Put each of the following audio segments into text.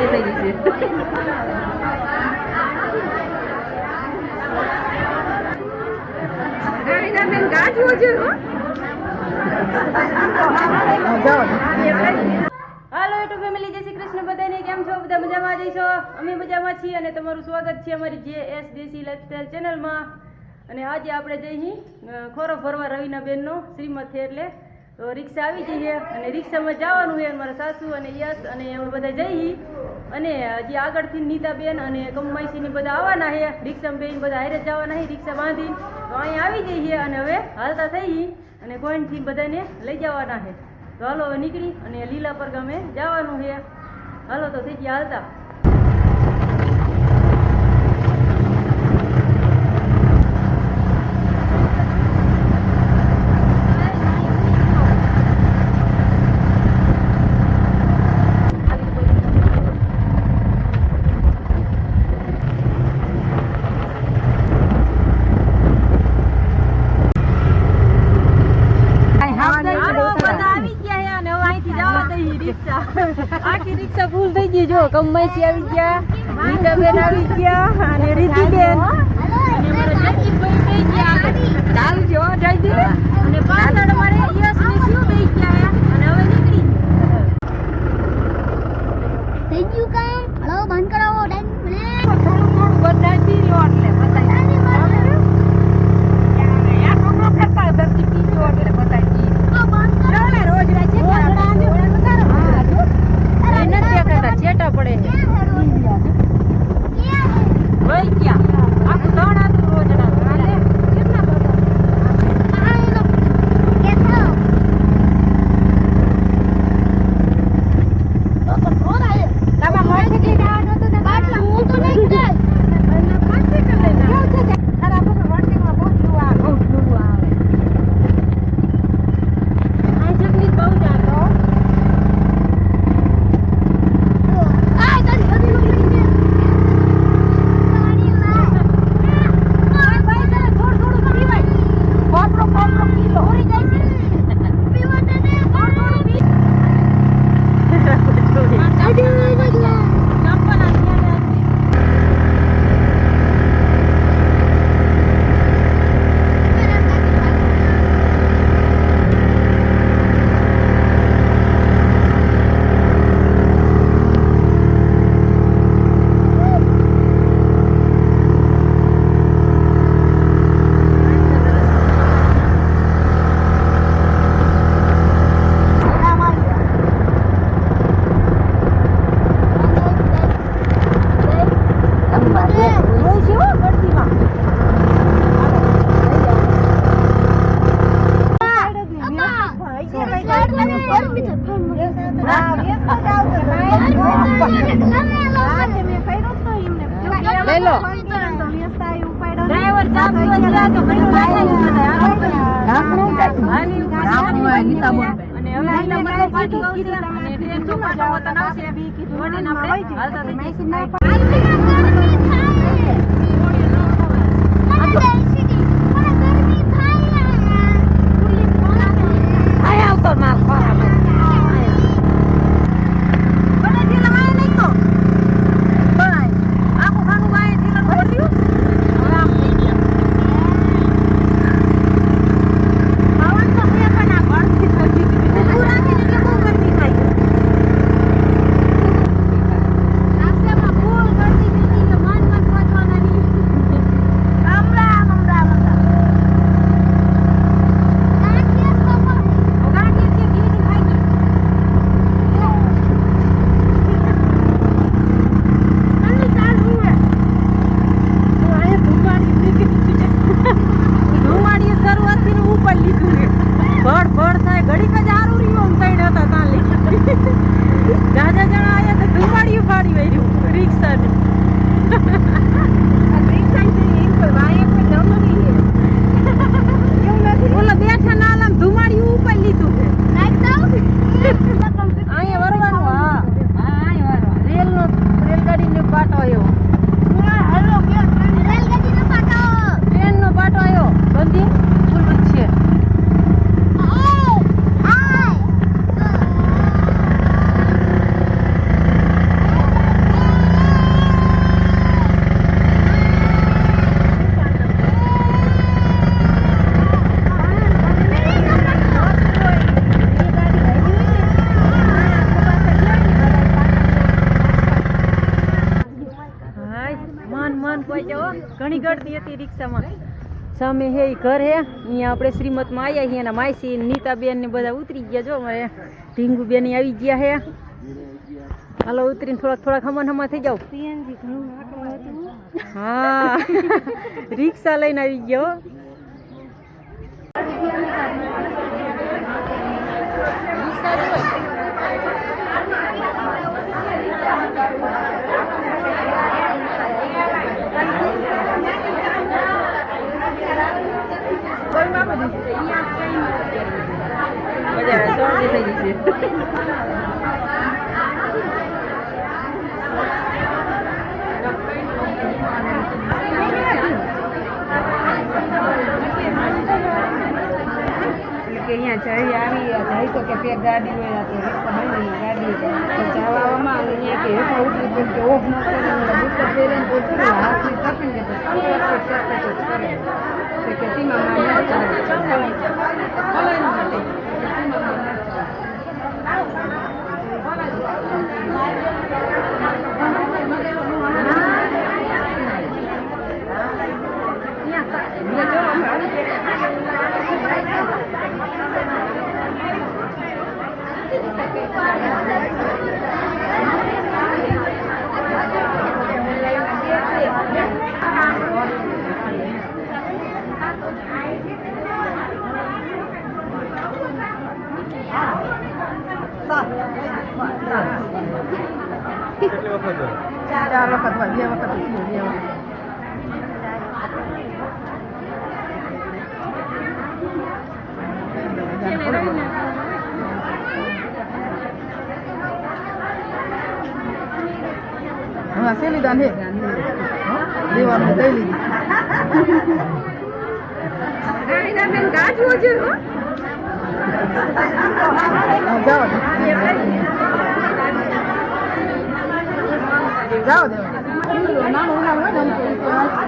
દેખાઈ જશે ગાજવો છે હાલો યુટ્યુબ ફેમિલી જય શ્રી કૃષ્ણ. બધાને કેમ છો? બધા મજામાં જઈશો અમે મજામાં છીએ અને તમારું સ્વાગત છે અમારી જે એસ દેશી લાઈફસ્ટાઈલ ચેનલમાં અને આજે આપણે જઈ ખોરો ફરવા રવિના બેનનો શ્રીમત છે એટલે તો રિક્ષા આવી છે અને રિક્ષામાં જવાનું છે મારા સાસુ અને યશ અને અમે બધા જઈ અને હજી આગળથી નીતાબેન અને કમાઈસીની બધા આવવાના છે. રિક્ષામાં બેન બધા હારે જવાના છે, રિક્ષા બાંધી તો અહીંયા આવી જઈએ અને હવે હાલતા થઈ અને કોઈનથી બધાને લઈ જવાના છે. તો હાલો હવે નીકળી અને લીલા પર ગમે જવાનું છે. હાલો તો થઈ ગયા હાલતા હાલો, બધા આવી ગયા છે અને હવે અહીંથી જવા દઈએ રિક્ષા. આખી રિક્ષા ફૂલ થઈ ગઈ. જો કમાઈસી આવી ગયા નીતાબેન આવી ગયા અને રીતિબેન અને મારા જયદીપભાઈ બેસી ગયા. ચાલુ છે હો જયદીપ. અને પાછળ અમારે યશ ને શિવ ગયા અને હવે નીકળી. થઈ ગયું કામ. હલો બંધ કરાવો ટાઈમ પ્લીઝ થોડું થોડું બધા પી એટલે બધાય. આ છોકરો કરતા ધરતી ડ્રાઈવર ચાપતો જ રહ્યા તો ઘણી વાર લાગી બધા. હાલો બધા. હાલી ઉપર ચાલી અને હવે આટલા બધા પાછું આવશે અને ટ્રેન ચોપાટા વતન આવશે. વળીને આપણે હાલતા થઈ જઈશું. આયા આવતો માલ ખોરામાં. બધા ઢીલા વાય નહીં તો. બરાય. આખું ખાનું વાય ઢીલા ખોલ્યું. હવે આમ થઈ ગયા. ખાવાનું તો છે પણ આ ગળથી થતી હતી. ઊભું રાખીને એટલે બહુ ગરમી થાય. નાસ્તામાં ફૂલ ગળદી થઈ ગઈ એટલે માંડ માંડ પહોંચવાના નહીં. ગામડામાં નીકળતી હતી રિક્ષામાં સામે હે ઘર હે. અહીંયા આપણે શ્રીમતમાં આવ્યા છીએ અને માયસી નીતાબેન ને બધા ઉતરી ગયા જો. અમારે ઢીંગુબેન આવી ગયા હે. હાલો ઉતરીને થોડાક થોડાક હમણ હમા થઈ જાવ હા. રિક્ષા લઈને આવી ગયો. Thank બજાર શરદી થઈ ગઈ છે એટલે કે અહીંયા જઈ આવી જઈ તો કે બે ગાડી હોય તો રિક્ષા હોય ગાડી તો જવામાં આવે અહીંયા કે હેઠા ઉતરી કે ઓફ ન કરે બુસ્ટર પહેરીને પહોંચી ને હાથની તપીને કે પછી એક શબ્દ તો કરે તો કે તીમાં માં ન ચાલે ખવાય ન માટે તીમાં માં ન ચાલે ચાર વખત હોય બે વખત થયું બે વખત હા સે લીધા ને દેવાનું દઈ લીધી ગાજવો છે જાઓ જાઓ દેવા નાનું નાનું હોય ને Nó vừa nói.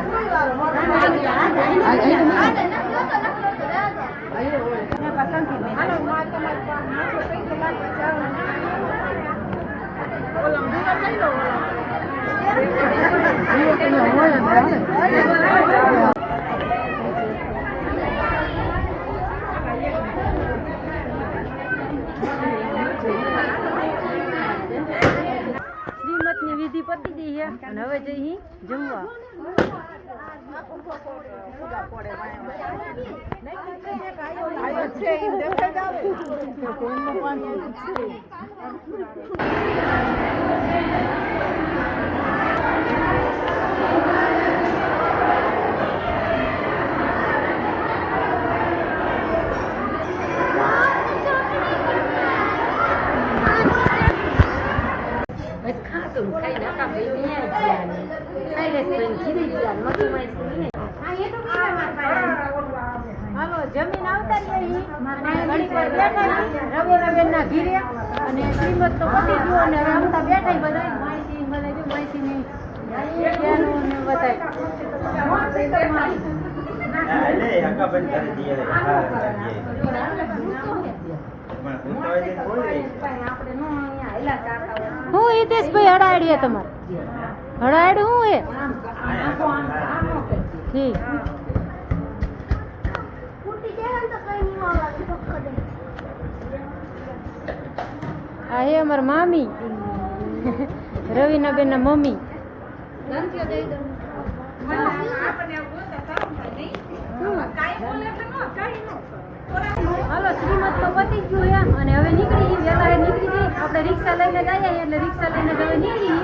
વિધિ પતી ગઈ છે અને હવે જઈ જમવા. હાલો જમીન તો પતી ગયું અને હવે બેઠા બધા માહિતી બધા હા હિતેશભાઈ અડાડીએ તમારે. હડાડ હું એ? ઠીક આ હે અમાર મામી. રવિના બેન ના મમ્મી હાલો, શ્રીમત તો પતી ગયું એમ. અને હવે નીકળી વેલા નીકળી ગઈ. આપણે રિક્ષા લઈને જઈએ એટલે રિક્ષા લઈને હવે નીકળી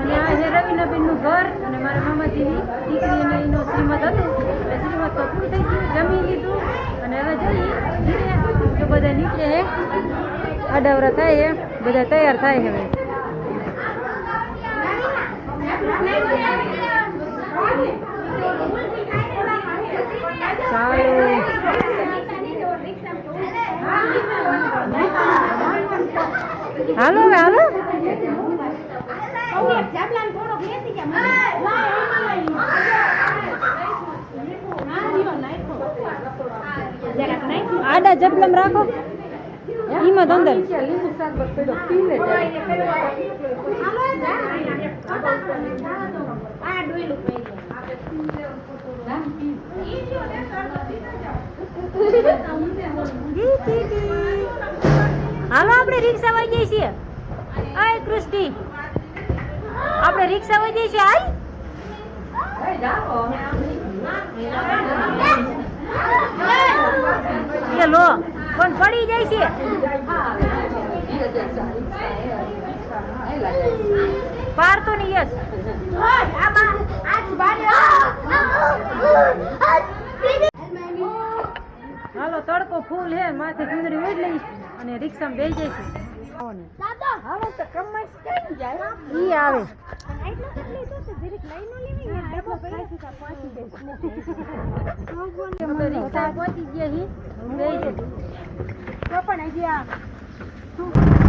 અને આ છે રવિનાબેનનું ઘર, અને મારા મામાજીની દીકરી અને એનો શ્રીમત હતું. એટલે શ્રીમત તો પૂરું થઈ ગયું, જમી લીધું. અને હવે જઈએ તો બધા નીકળે હે. અડાવરા થાય છે બધા તૈયાર થાય હવે. ચાલો. હાલો હવે હાલો. આડા જપલમ રાખો. ઈમાં તો અંદર. લીંબુ હાલો આપણે રિક્ષા વહી જઈએ છીએ આય કૃષ્ટિ આપણે રિક્ષા વહી જઈએ છીએ આય એ લો પણ પડી જાય છે પાર તો નહીં યસ હાલો તડકો ફૂલ હે માથે ચુંદડી ઓઢ લઈ અને રિક્ષામાં બેસી ને. ઈ આવે. રિક્ષા પહોંચી ગયા હી બેસી જજો.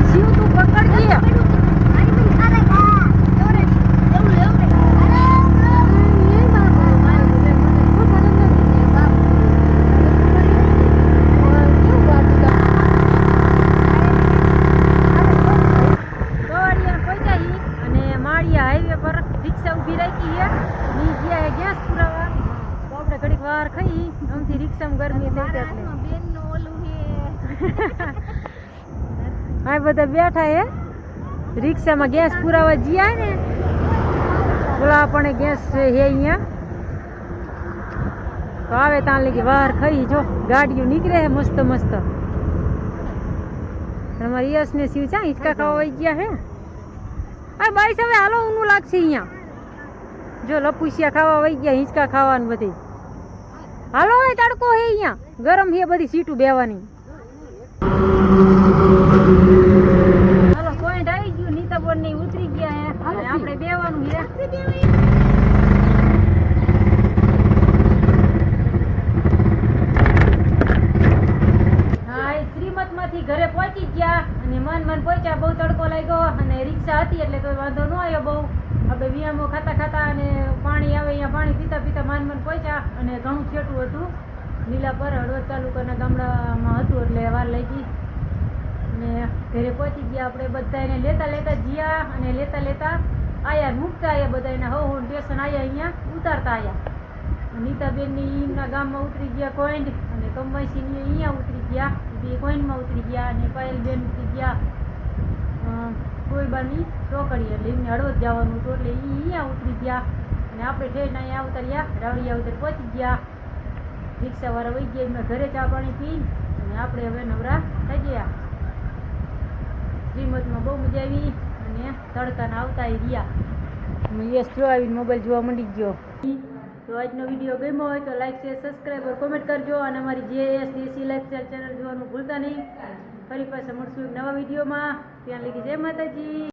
શિવ તું પકડ દોડિયા પહોંચ્યા હી અને માળિયા હાઈવે પર રિક્ષા ઊભી રાખી છે ની ગયા ગેસ પુરાવા તો આપણે ઘડીક વાર ખાઈ આમથી રિક્ષામાં ગરમી થઈ જાય એટલે હા બધા બેઠા હે. રિક્ષામાં ગેસ પુરાવા જ્યા ને બોલા આપણે ગેસ હે અહીંયા. તો આવે ત્યાં લગી વાર ખાઈ, જો, ગાડીઓ નીકળે હે મસ્ત મસ્ત. તમારી યશ ને શિવ ચા હિંચકા ખાવા વહી ગયા હે. આ બાઈસ હવે હાલો ઊનું લાગશે અહીંયા. જો, લપુસિયા ખાવા વહી ગયા, હિંચકા ખાવાનું બધી. હાલો હવે તડકો હે અહીંયા. ગરમ હે બધી સીટું બેવાની બોર્ડની ઉતરી ગયા આપણે બેવાનું ઘરે પહોંચી ગયા અને મન મન પહોંચ્યા બહુ તડકો લાગ્યો અને રિક્ષા હતી એટલે કોઈ વાંધો ન આવ્યો બહુ. આપણે વિયામો ખાતા ખાતા અને પાણી આવે અહીંયા પાણી પીતા પીતા માન મન પહોંચ્યા અને ઘણું છેટું હતું. લીલાપર હળવદ તાલુકાના ગામડામાં હતું એટલે વાર લાગી. અને ઘરે પહોંચી ગયા આપણે બધા એને લેતા લેતા જ્યા અને લેતા લેતા આયા મૂકતા આયા બધા એને હો હવ સ્ટેશન આવ્યા અહીંયા ઉતારતા આયા. નીતાબેનની એમના ગામમાં ઉતરી ગયા કોઈન અને કમવાસીની અહીંયા ઉતરી ગયા. બે કોઈન્ડમાં ઉતરી ગયા અને પાયલબેન ઉતરી ગયા. અ, કોઈબાની ચોકડી એટલે એમને હળવદ જવાનું હતું એટલે એ અહીંયા ઉતરી ગયા. અને આપણે ટ્રેન અહીંયા ઉતર્યા રાવડિયા ઉતર પહોંચી ગયા. રિક્ષાવાળા વહી ગયા એમને ઘરે ચા પાણી પી અને આપણે હવે નવરા થઈ ગયા. શ્રીમતમાં બહુ મજા આવી અને તડકાના આવતા રહ્યા. યસ જો આવીને મોબાઈલ જોવા મંડી ગયો. તો આજનો વીડિયો ગમ્યો હોય તો લાઈક, શેર, સબસ્ક્રાઈબ કોમેન્ટ કરજો અને અમારી જે એસ દેશી લાઈફસ્ટાઈલ ચેનલ જોવાનું ભૂલતા નહીં. ફરી પાછા મળશું એક નવા વિડીયોમાં. ત્યાં લગી જય માતાજી.